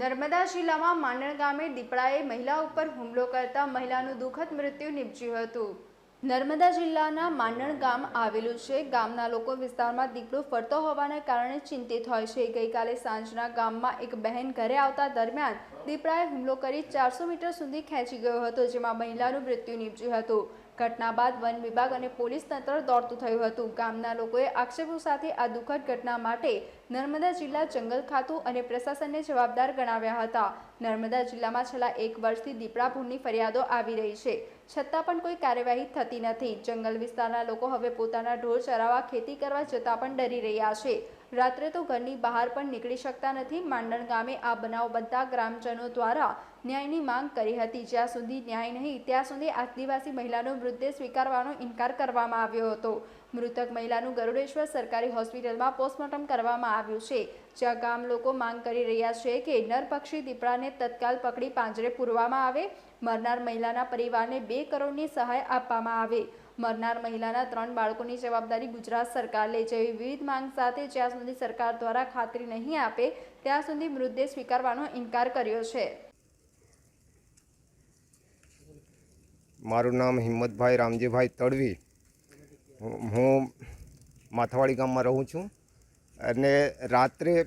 નર્મદા જિલ્લામાં માંડણ ગામે દીપડાએ મહિલા ઉપર હુમલો કરતા મહિલાનું દુઃખદ મૃત્યુ નિપજ્યું હતું. નર્મદા જિલ્લાના માંડણ ગામ આવેલું છે. ગામના લોકો વિસ્તારમાં દીપડો ફરતો હોવાના કારણે ચિંતિત હોય છે. ગઈકાલે સાંજના ગામમાં એક બહેન ઘરે આવતા દરમિયાન દીપડાએ હુમલો કરી ચારસો મીટર સુધી ખેંચી ગયો હતો, જેમાં મહિલાનું મૃત્યુ નિપજ્યું હતું. ઘટના બાદ વન વિભાગ અને પોલીસ તંત્ર દોડતું થયું હતું. ગામના લોકોએ આક્ષેપો સાથે આ દુઃખદ ઘટના માટે નર્મદા જિલ્લા જંગલ ખાતું અને પ્રશાસનને જવાબદાર ગણાવ્યા હતા. નર્મદા જિલ્લામાં છેલ્લા એક વર્ષથી દીપડા ભૂણની ફરિયાદો આવી રહી છે. છતાં પણ કોઈ કાર્યવાહી થતી નથી. જંગલ વિસ્તારના લોકો હવે પોતાના ઢોર ચરાવવા ખેતી કરવા જતાં પણ ડરી રહ્યા છે. રાત્રે તો ઘરની બહાર પણ નીકળી શકતા નથી. માંડણ ગામે આ બનાવ બનતા ગ્રામજનો દ્વારા ન્યાયની માંગ કરી હતી. જ્યાં સુધી ન્યાય નહીં, ત્યાં સુધી આદિવાસી મહિલાનો મૃતદેહ સ્વીકારવાનો ઇનકાર કરવામાં આવ્યો હતો. મૃતક મહિલાનું ગરુડેશ્વર સરકારી હોસ્પિટલમાં પોસ્ટમોર્ટમ કરવામાં આવ્યું છે. જ્યાં ગામ લોકો માંગ કરી રહ્યા છે કે નરપક્ષી દીપડાને તત્કાલ પકડી પાંજરે પૂરવામાં આવે. મરનાર મહિલાના પરિવારને બે કરોડની સહાય આપવામાં આવે. મરનાર મહિલાના ત્રણ બાળકોની જવાબદારી ગુજરાત સરકાર લે જેવી વિવિધ માંગ સાથે જ્યાં સુધી સરકાર દ્વારા ખાતરી નહીં આપે, ત્યાં સુધી મૃતદેહ સ્વીકારવાનો ઇનકાર કર્યો છે. મારું નામ હિંમતભાઈ રામજીભાઈ તડવી. હું- માથાવાડી ગામમાં રહું છું. અને રાત્રે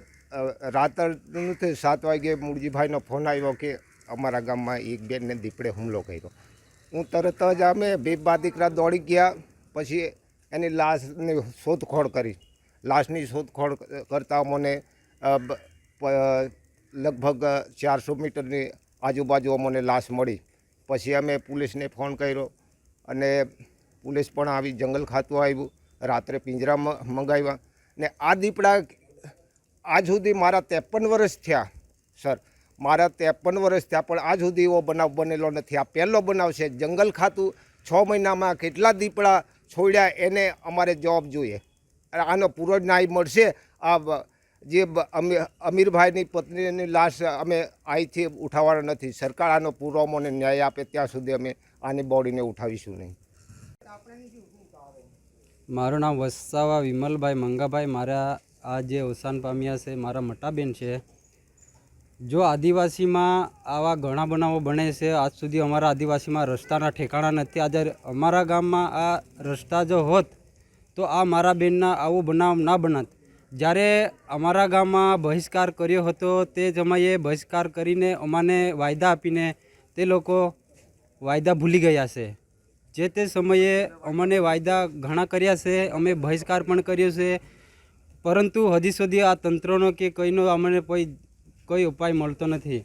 રાત્રનું સાત વાગે મૂળજીભાઈનો ફોન આવ્યો કે અમારા ગામમાં એક બેનને દીપડે હુમલો કર્યો. હું તરત જ અમે બે બા દીકરા દોડી ગયા. પછી એની લાશની શોધખોળ કરી. લાશની શોધખોળ કરતાં મને લગભગ ચારસો મીટરની આજુબાજુ મને લાશ મળી. પછી અમે પોલીસને ફોન કર્યો અને પોલીસ પણ આવી જંગલ ખાતું આવ્યું. રાત્રે પિંજરા મંગાવ્યા. ને આ દીપડા આજ સુધી મારા ત્રેપન વર્ષ થયા, સર. મારા ત્રેપન વર્ષ થયા, પણ આજ સુધી એવો બનાવ બનેલો નથી. આ પહેલો બનાવ છે, જંગલ ખાતું. છ મહિનામાં કેટલા દીપડા છોડ્યા એને અમારે જવાબ જોઈએ. આનો પૂરો ન્યાય મળશે. આ જે અમીરભાઈની પત્નીની લાશ અમે અહીંથી ઉઠાવવાના નથી. સરકાર આનો પૂરો અમને ન્યાય આપે ત્યાં સુધી અમે આની બોડીને ઉઠાવીશું નહીં. મારું નામ વસાવા વિમલભાઈ મંગાભાઈ. મારા આ જે અવસાન પામ્યા છે, મારા મટાબેન છે જો આદિવાસીમાં આવા ઘણા બનાવો બને છે, આજ સુધી અમારા આદિવાસીમાં રસ્તાના ઠેકાણા નથી. આજે અમારા ગામમાં આ રસ્તા જો હોત, તો આ મારા બેનના આવો બનાવ ના બનત. જ્યારે અમારા ગામમાં બહિષ્કાર કર્યો હતો, તે સમયે બહિષ્કાર કરીને અમાને વાયદા આપીને તે લોકો વાયદા ભૂલી ગયા છે. જે તે સમયે અમને વાયદા ઘણા કર્યા છે, અમે બહિષ્કાર પણ કર્યો છે. પરંતુ હજી સુધી આ તંત્રનો કે કંઈનો અમને કોઈ કોઈ ઉપાય મળતો નથી.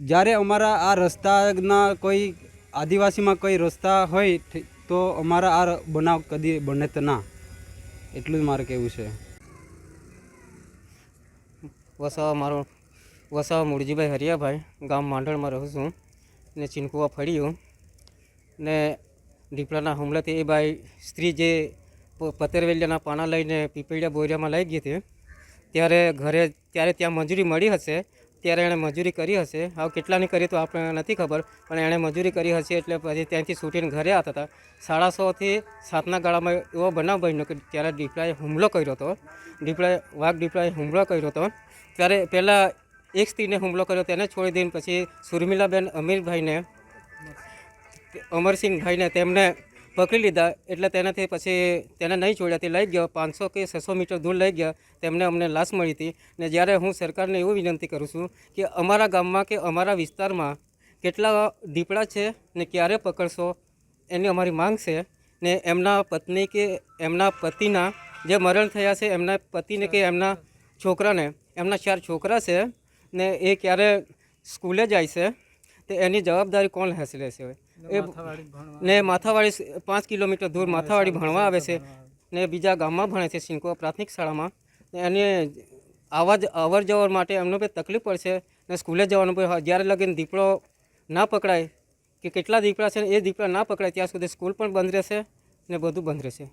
જ્યારે અમારા આ રસ્તાના કોઈ આદિવાસીમાં કોઈ રસ્તા હોય તો અમારા આ બનાવ કદી બને તો ના. એટલું જ મારે કહેવું છે. વસાવા મારો, વસાવા મૂળજીભાઈ હરિયાભાઈ, ગામ માંડળમાં રહું છું. ને ચીનકુવા ફળ્યું ને દીપડાના હુમલાથી એ ભાઈ સ્ત્રી જે પતરવેલિયાના પાના લઈને પીપળિયા બોરિયામાં લઈ ગઈ હતી. ત્યારે ઘરે ત્યારે ત્યાં મજૂરી મળી હશે, ત્યારે એણે મજૂરી કરી હશે. હવે કેટલાની કરી તો આપણે નથી ખબર, પણ એણે મજૂરી કરી હશે એટલે પછી ત્યાંથી છૂટીને ઘરે આવતા હતા. સાડા સોથી સાતના ગાળામાં એવો બનાવ બન્યો કે ત્યારે દીપડાએ હુમલો કર્યો હતો. દીપડાએ વાઘ દીપડાએ હુમલો કર્યો હતો. ત્યારે પહેલાં એક સ્ત્રીને હુમલો કર્યો, તેને છોડી દઈને પછી સુરમિલાબેન અમીરભાઈને, અમરસિંહભાઈને તેમને પકડી લીધા એટલે તેનાથી પછી તેને નહીં છોડ્યા તે લઈ ગયો. પાંચસો કે છસો મીટર દૂર લઈ ગયા. તેમને અમને લાશ મળી હતી. ને જ્યારે હું સરકારને એવું વિનંતી કરું છું કે અમારા ગામમાં કે અમારા વિસ્તારમાં કેટલા દીપડા છે ને ક્યારે પકડશો એની અમારી માંગ છે. ને એમના પત્ની કે એમના પતિના જે મરણ થયા છે, એમના પતિને કે એમના છોકરાને, એમના ચાર છોકરા છે ને એ ક્યારે સ્કૂલે જાય છે, તે એની જવાબદારી કોણ લેશે લેશે એ ને માથાવાડી પાંચ કિલોમીટર દૂર માથાવાડી ભણવા આવે છે. ને બીજા ગામમાં ભણે છે સિંકો પ્રાથમિક શાળામાં. ને એને આવા જ અવર જવર માટે એમને બી તકલીફ પડશે. ને સ્કૂલે જવાનું પણ જ્યારે લગીને દીપડો ના પકડાય કે કેટલા દીપડા છે ને એ દીપડા ના પકડાય ત્યાં સુધી સ્કૂલ પણ બંધ રહેશે ને બધું બંધ રહેશે.